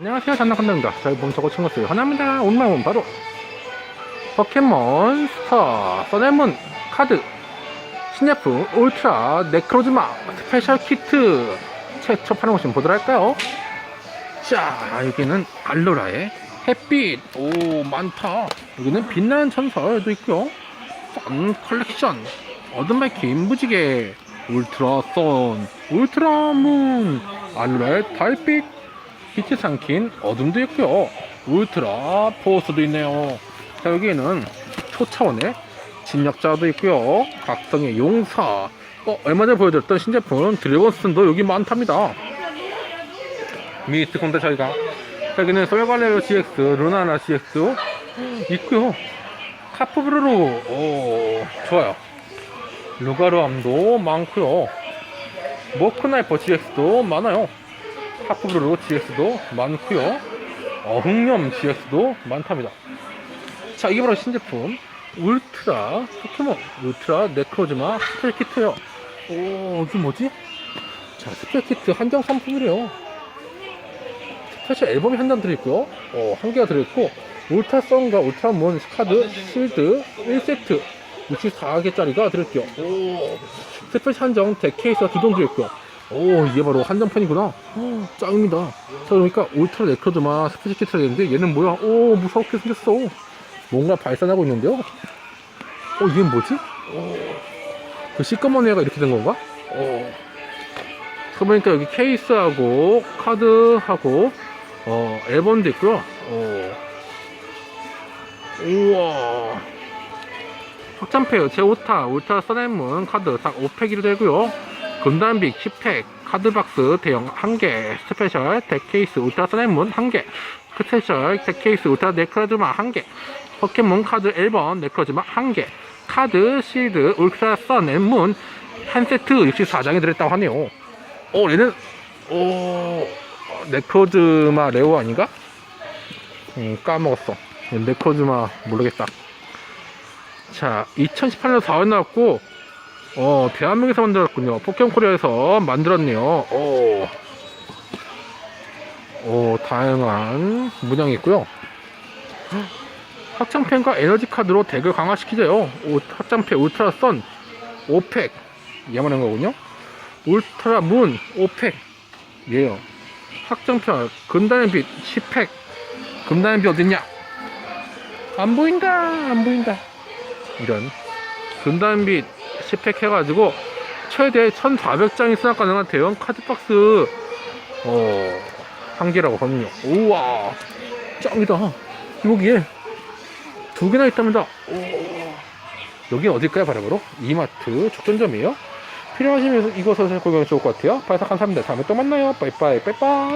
안녕하세요. 잔나컨다입니다. 저희 몸저고 친구들 환영합니다. 오늘만 바로 포켓몬 스타 써네문 카드 신제품 울트라 네크로즈마 스페셜 키트. 최초 파는 곳좀 보도록 할까요? 자 여기는 알로라의 햇빛. 오 많다. 여기는 빛나는 전설도 있고요. 선 컬렉션. 어둠 밝힘 무지개. 울트라 선 울트라 문. 알로라의 달빛 빛이 삼킨 어둠도 있고요. 울트라 포스도 있네요. 자 여기에는 초차원의 진력자도 있고요. 각성의 용사. 어, 얼마 전에 보여드렸던 신제품 드래곤스톤도 여기 많답니다. 미트 콘데 저희가. 자, 여기는 솔갈레로 GX 루나나 GX 있고요. 카프브루루. 오 좋아요. 루가루암도 많고요. 모크나이퍼 GX도 많아요 하프브루로 GX도 많고요. 어흥염 GX도 많답니다. 자 이게 바로 신제품. 울트라 포켓몬 울트라 네크로즈마 스펠 키트예요. 오 이게 뭐지? 자 스펠 키트 한정 상품이래요. 사실 앨범이 한 장 들어있고요. 어, 한 개가 들어있고 울트라선과 울트라 문 카드 실드 1세트 64개짜리가 들어있고요. 오 스페셜 한정 덱 케이스가 두종 들어있고요 오 이게 바로 한정판이구나. 어, 짱입니다. 자 그러니까 울트라 네크로드마 스페셜 키트가 되는데 얘는 뭐야? 오 무섭게 생겼어. 뭔가 발산하고 있는데요? 어 이게 뭐지? 오, 그 시꺼먼 애가 이렇게 된 건가? 어 그러니까 여기 케이스하고 카드하고 어 앨범도 있고요. 어. 우와. 확장팩 제5타 울트라 써낸문 카드 딱 5팩이 되고요 금단빅 10팩 카드박스 대형 1개 스페셜 덱케이스 울트라 써낸문 1개 스페셜 덱케이스 울트라 네크라즈마 1개 포켓몬 카드 앨범 네크라즈마 1개 카드 실드 울트라 써낸문 한 세트 64장이 들었다고 하네요. 어 얘는 오 네크로즈마 레오 아닌가? 음, 까먹었어. 네크로즈마 모르겠다. 자 2018년 4월 나왔고 어 대한민국에서 만들었군요. 포켓몬 코리아에서 만들었네요. 오, 오 다양한 문양이 있고요. 확장팬과 에너지 카드로 덱을 강화시키세요. 오, 확장팬 울트라 선 5팩 얘만 거군요. 울트라 문 5팩 얘요. 확정편 금단의 빛 10팩. 금단의 빛 어딨냐? 안 보인다 안 보인다. 이런. 금단의 빛 10팩 해가지고 최대 1400장이 수납 가능한 대형 카드박스 어, 한 개라고 하거든요 우와 짱이다 여기에 두 개나 있답니다 오. 여기 어딜까요 바로 이마트 축전점이에요 필요하시면 이곳에서 구경 좋을 것 같아요. 발사 감사합니다. 다음에 또 만나요. 빠이빠이, 빠이빠이.